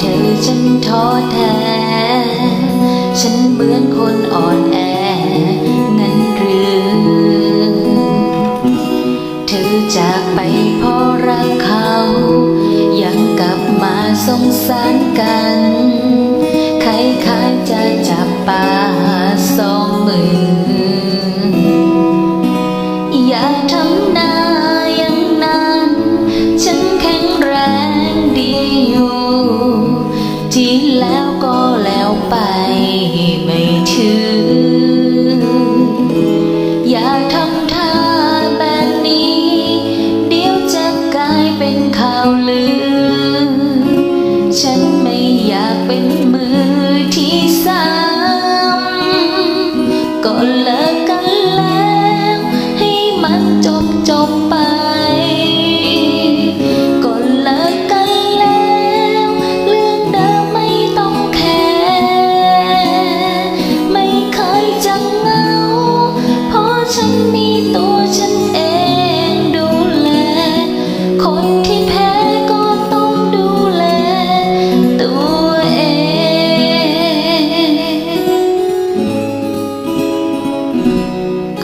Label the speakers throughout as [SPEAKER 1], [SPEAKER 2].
[SPEAKER 1] ธอฉันท้อแท้ ฉันเหมือนคนอ่อนแองั้นหรือเธอจากไปเพราะรักเขา ยังกลับมาสงสารกันใครขายจะจับปาสองมือ อย่าทำหน้า ไปไม่ถืออย่าทำท่าแบบนี้ เดี๋ยวจะกลายเป็นข่าวลือ ฉันไม่อยากเป็นมือที่สามก็เลิกกันแล้ว ให้มันจบจบไป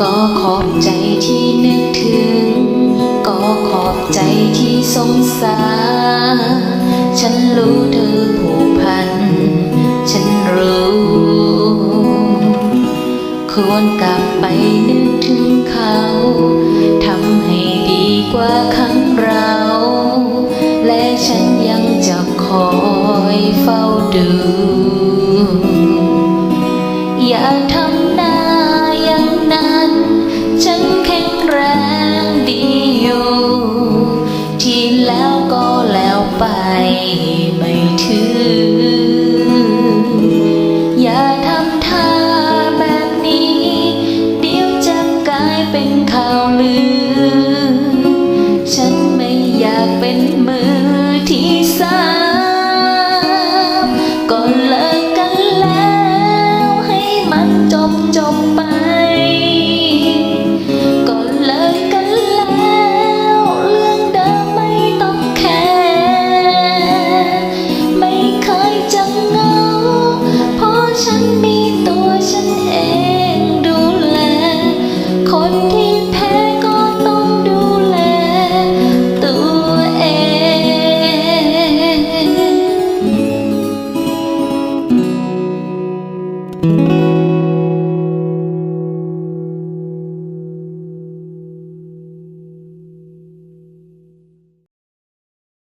[SPEAKER 1] ก็ขอบใจที่นึกถึง ก็ขอบใจที่สงสาร ฉันรู้เธอผูกพัน ฉันรู้ ควรกลับไปนึกถึงเขา ทำให้ดีกว่าครั้งเรา และฉันยังจะคอยเฝ้าดู ข่ thank you